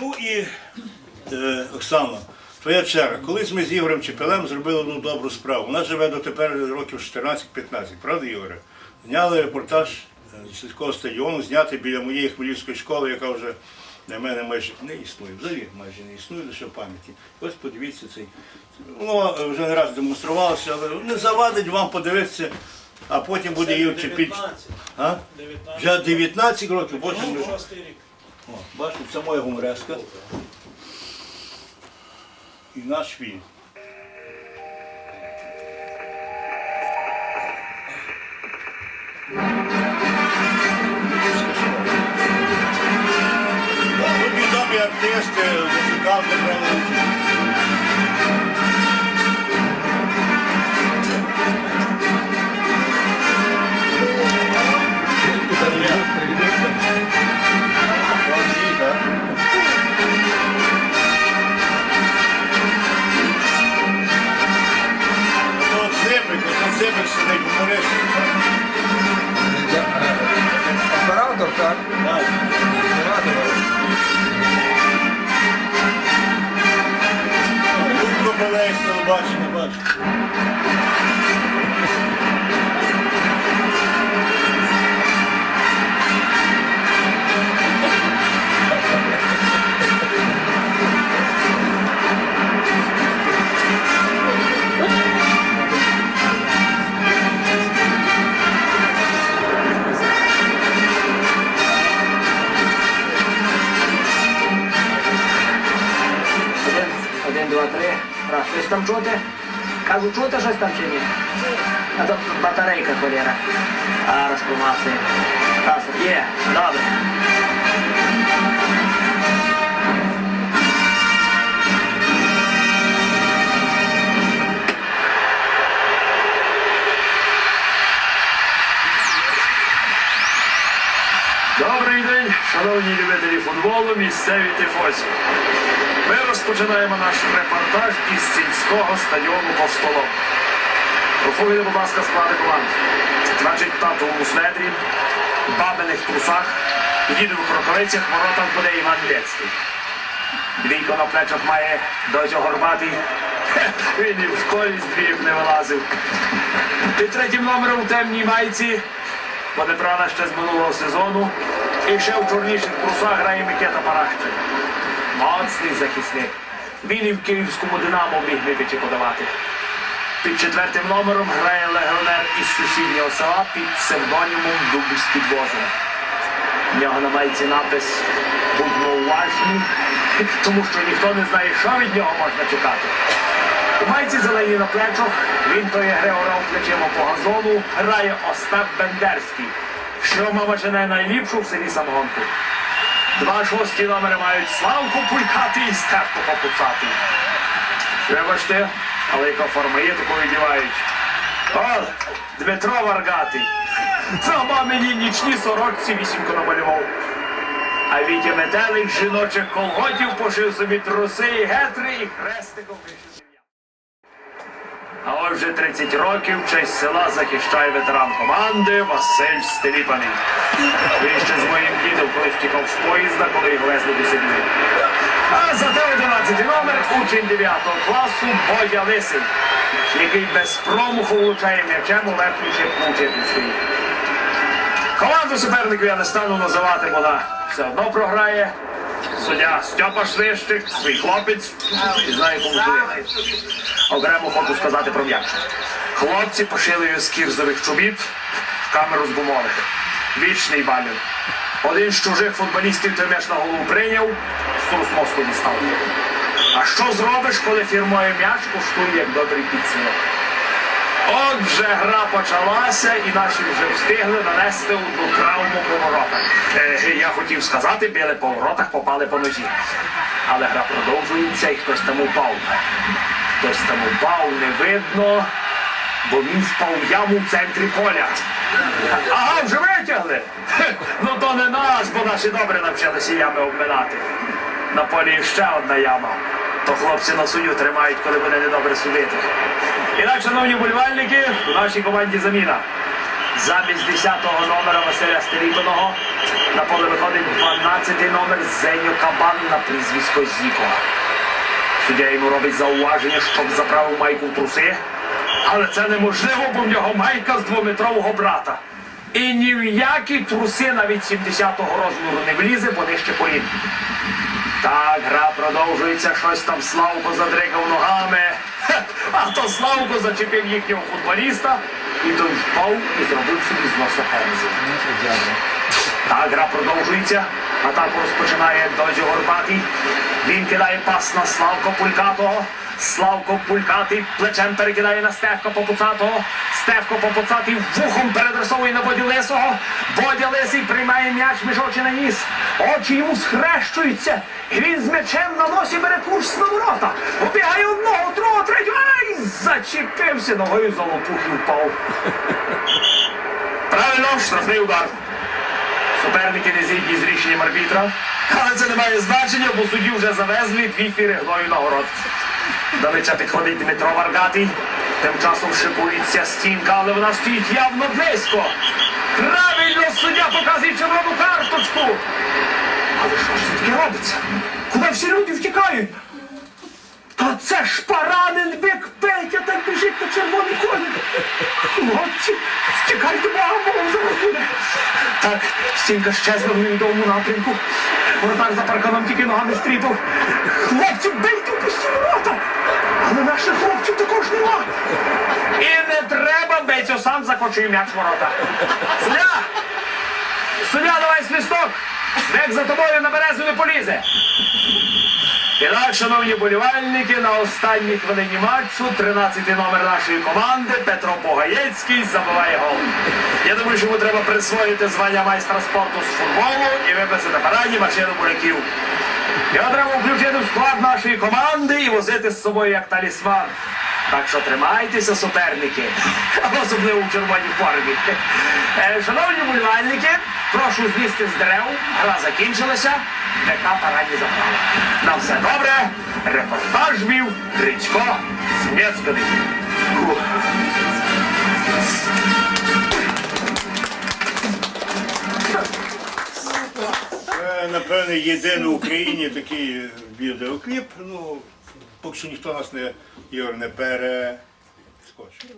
Ну і е, Оксана, твоя черга. Колись ми з Ігорем Чепелем зробили одну добру справу. Вона живе дотепер років 14-15, правда, Ігоре? Зняли репортаж е, сільського стадіону, знятий біля моєї хмельницької школи, яка вже для мене майже не існує. Взагалі майже не існує, лише в пам'яті. Ось подивіться цей. Воно е, вже не раз демонструвалося, але не завадить вам подивитися, а потім буде Ігор Чепіль. 19. А? 19. Вже 19 років, боже О, Бачите, це моя гумореска. І наш. Тут відомі артисти, музиканти брали Sir. Щось там чути? Кажу, чути щось там чи ні? А то батарейка холєра. А, розпромацує. Є, добре. Добрий день, шановні любителі футболу, місцеві тифозі. Ми розпочинаємо наш репортаж із сільського стадіону Ковстолом. Проходите, будь ласка, склади команд. Значить, тато у Сведрі, бабиних трусах, діду в крокорицях, в воротах буде Іван Лєцький. Двійко на плечах має дозьо горбатий. Він і в школі з двійок не вилазив. Під третім номером в темній майці Буде брана ще з минулого сезону. І ще в чорніших трусах грає Микета Парахчин. Моцний захисник. Він і в київському динамо міг випічі подавати. Під четвертим номером грає легіонер із сусіднього села під псевдонімом Дуб з підвозом. В нього на майці напис «Будьмо уважні, тому що ніхто не знає, що від нього можна чекати. У майці зелені на плечах, він то є греорав плечима по газону, грає Остап Бендерський, що мама жене найліпшу в селі самогонку. Два шості номери мають Славку Пулькати і Степко Попуцатий. Вибачте, але яка форма є, таку відівають. О, Дмитро Варгатий. За мамині нічні сорочці вісімко намалював. А Вітя Метелик жіночих колготів пошив собі труси і гетри і хрестиком вишив. Вже 30 років честь села захищає ветеран команди Василь Стеліпаний. Він ще з моїм дідом колись втікав з поїзда, коли його везли до Сибірі. А зате 11 номер учень 9 класу Бодя Лисий, який без промаху влучає м'ячем у верхній шипку учительської. Команду суперників я не стану називати, вона все одно програє. Суддя Стьопа Швищик, свій хлопець, і знає, кому судити. Окремо хочу сказати про м'яч. Хлопці пошили з кірзових чобіт в камеру з гумових. Вічний балін. Один з чужих футболістів той м'яч на голову прийняв, струс мозку дістав. А що зробиш, коли фірмою м'яч коштує як добрий підсинок? От вже гра почалася, і наші вже встигли нанести одну травму по воротах. Е, я хотів сказати, били по воротах, попали по ножі. Але гра продовжується і хтось там упав. Хтось там упав, не видно, бо він впав яму в центрі поля. Ага, вже витягли. Ну то не наш, бо наші добре навчилися ями обминати. На полі ще одна яма. То хлопці на сую тримають, коли буде недобре судити. І так, шановні вболівальники, у нашій команді заміна. Замість 10-го номера Василя Стеріпаного на поле виходить 12-й номер Зеню Кабан на прізвисько Зіко. Суддя йому робить зауваження, щоб заправив майку в труси. Але це неможливо, бо в нього майка з двометрового брата. І ні в які труси навіть 70-го розміру не влізе, бо нижче колін. Так, гра продовжується, щось там Славко задригав ногами. А то Славко зачепив їхнього футболіста, і той впав і зробив собі з носа пензі. Так, гра продовжується. Атаку розпочинає Дозі Горбатий. Він кидає пас на Славко Пулькатого. Славко Пулькатий плечем перекидає на Стевка Попуцатого. Стевко Попуцатий вухом передресовує на Боді Лисого. Бодя Лисий приймає м'яч між очі на ніс. Очі йому схрещуються. І він з м'ячем на носі бере курс на ворота. Обігає одного, другого, третього. Ай! Зачепився ногою за лопух і впав. Правильно, штрафний удар. Суперники не згідні з рішенням арбітра. Але це не має значення, бо судді вже завезли дві фіри гною нагород. Далеча підходить Дмитро Варгатий. Тим часом шикується стінка, але вона стоїть явно близько. Правильно суддя показує червону карточку. Але що ж таке робиться? Куди всі люди втікають? Це ж поранен бік Петя так біжить на червоний колір. Хлопці, втікайте, богом, богом зараз буде. Так, стінка щезла в невідомому напрямку. Воротар за парканом тільки ногами стріпав. Хлопці, бийте в пусті ворота! Але наших хлопців також нема. І не треба бейцю, сам закочує м'яч ворота. Суддя! Суддя, давай свисток! Бек за тобою на березу не полізе. І так, шановні болівальники, на останній хвилині матчу 13-й номер нашої команди Петро Погаєцький забиває гол. Я думаю, що йому треба присвоїти звання майстра спорту з футболу і виписати параді машину буряків. Його треба включити в склад нашої команди і возити з собою як талісман. Так що тримайтеся, суперники, особливо в червоній формі. Е, Шановні болівальники, прошу злізти з дерев. Гра закінчилася. ДК Параді забрала. На все добре. Репортаж вів Грицько Смєцький. Це, напевне, єдиний в Україні такий відеокліп. Ну, поки що ніхто нас не, Ігор, не перескочив.